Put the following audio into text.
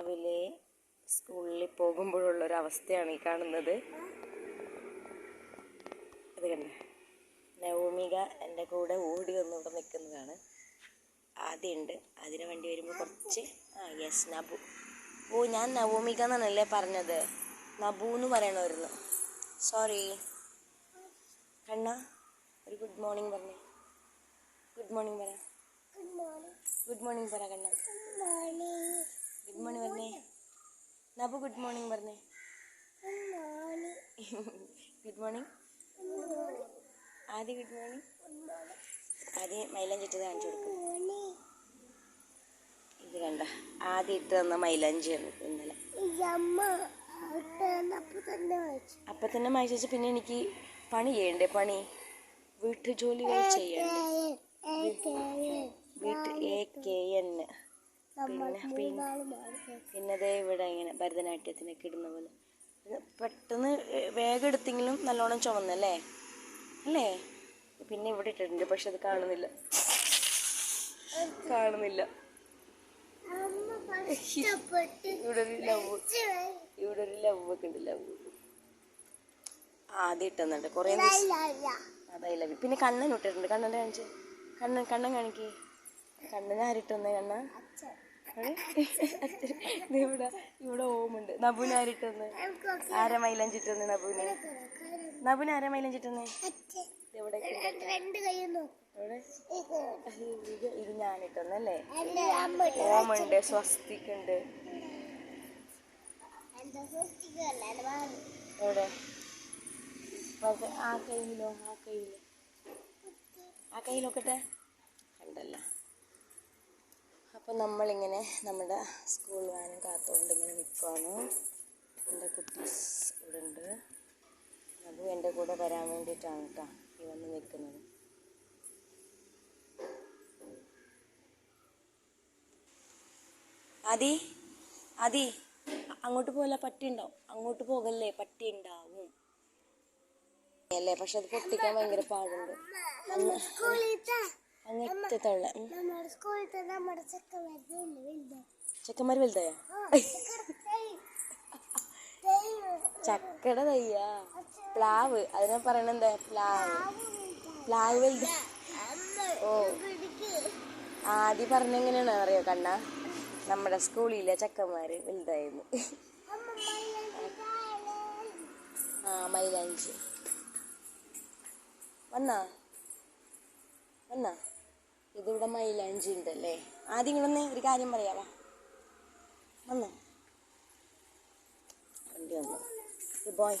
രാവിലെ സ്കൂളിൽ പോകുമ്പോഴുള്ള ഒരു അവസ്ഥയാണ് ഈ കാണുന്നത്. ഇത് കണ്ടേ? നവമിക എന്റെ കൂടെ ഓടി വന്ന് ഇവിടെ നിൽക്കുന്നതാണ്. ആദ്യമുണ്ട്. അതിന് വണ്ടി വരുമ്പോൾ കുറച്ച് ആ യെസ് നബു. ഓ ഞാൻ നവോമിക എന്നാണല്ലേ പറഞ്ഞത്? നബു എന്ന് പറയണമായിരുന്നു. സോറി കണ്ണ ഒരു ഗുഡ് മോർണിംഗ് പറഞ്ഞു. ഗുഡ് മോർണിംഗ് പറ. ഗുഡ് മോർണിംഗ് പറ കണ്ണ. ഗുഡ് മോർണിംഗ് പറഞ്ഞേ നബു ഗുഡ് മോർണിംഗ് പറഞ്ഞേ ഗുഡ് മോർണിംഗ് ആദ്യം ഗുഡ് മോർണിംഗ് ആദ്യം മൈലാഞ്ചി ഇട്ടത് കാണിച്ചു കൊടുക്കും ഇത് കണ്ട ആദ്യം ഇട്ട് തന്ന മൈലാഞ്ചിയാണ് ഇന്നലെ അപ്പൊ തന്നെ മായിച്ചു പിന്നെ എനിക്ക് പണി ചെയ്യണ്ടേ പണി വീട്ടു ജോലികൾ ചെയ്യണ്ടേ വീട്ട് എ കെ എൻ പിന്നെ പിന്നെ പിന്നെ ദേ ഇവിടെ ഇങ്ങനെ ഭരതനാട്യത്തിനൊക്കെ ഇടുന്ന പോലെ. പെട്ടെന്ന് വേഗം എടുത്തെങ്കിലും നല്ലോണം ചുമന്നല്ലേ അല്ലേ? പിന്നെ ഇവിടെ ഇട്ടിട്ടുണ്ട് പക്ഷെ അത് കാണുന്നില്ല. കാണുന്നില്ല. ഇവിടെ ഒരു ലവ് ഇവിടെ ഒരു ലവ് ഒക്കെ ഉണ്ട് ലവ്. ആദ്യം ഇട്ടുന്നുണ്ട് കുറേ അതായി ലവ്. പിന്നെ കണ്ണൻ ഇട്ടിട്ടുണ്ട്. കണ്ണന്റെ കാണിച്ച്. കണ്ണൻ കണ്ണൻ കാണിക്ക്. കണ്ണൻ ആരിട്ടെന്ന് കണ്ണ ഇവിടെ ഇവിടെ ഓമുണ്ട്. നബുനാരിട്ടൊന്ന് ആരിട്ടെന്ന്? ആരെ നബുന നബുന് നബുന് ആരെ കൈയൊന്നും ഇവിടെ ഇത് ഞാനിട്ടൊന്നല്ലേ ഓമുണ്ട് സ്വസ്തിക്കുണ്ട്. എവിടെ? ആ കയ്യിലോ ആ കയ്യിലോ. ആ കയ്യിലൊക്കട്ടെ? കണ്ടല്ല. അപ്പം നമ്മളിങ്ങനെ നമ്മുടെ സ്കൂൾ വാനും കാത്തുകൊണ്ട് ഇങ്ങനെ നിൽക്കുകയാണ് എന്റെ കുട്ടീസ് ഇവിടെ ഉണ്ട് അതും എന്റെ കൂടെ വരാൻ വേണ്ടിയിട്ടാണ് കേട്ടോ ഈ വന്ന് നിൽക്കുന്നത് അതി അതി അങ്ങോട്ട് പോകല്ല പട്ടി ഉണ്ടാവും. അങ്ങോട്ട് പോകല്ലേ? പട്ടി ഉണ്ടാവും. അല്ലേ? പക്ഷെ അത് പൊട്ടിക്കാൻ ഭയങ്കര പാടുണ്ട്. അങ്ങനത്തെ തള്ള. ചക്കട ചെക്കന്മാർ വലുതായോ ചക്കയുടെ തയ്യാ. പ്ലാവ്. അതിനെ പറയണ എന്താ? പ്ലാവ് പ്ലാവ് വലുത്. ഓ. ആദ്യം പറഞ്ഞെങ്ങനെയാണ് അറിയോ കണ്ണ? നമ്മുടെ സ്കൂളിലെ ചക്കന്മാര് വലുതായിരുന്നു. ആ മൈലാഞ്ചി. വന്നാ? വന്നാ ഇതിവിടെ മൈലാഞ്ചി ഉണ്ടല്ലേ? ആദ്യം ഇങ്ങനൊന്ന് ഒരു കാര്യം പറയാവാ വന്നോ. വണ്ടി ബോയ്